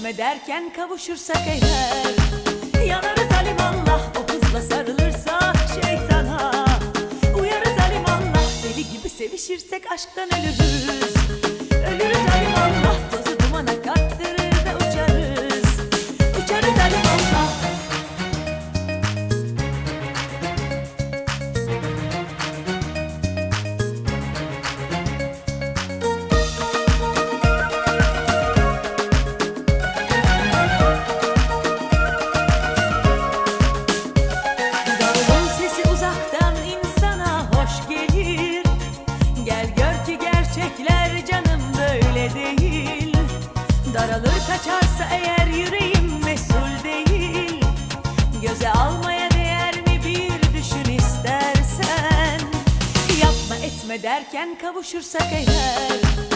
etme derken kavuşursak eğer. Yanarız alimallah o hızla sarılırsa şeytana. Uyarız alimallah deli gibi sevişirsek aşktan Ölürüz canım böyle değil. Daralır kaçarsa eğer yüreğim mesul değil. Göze almaya değer mi bir düşün istersen. Yapma etme derken kavuşursak eğer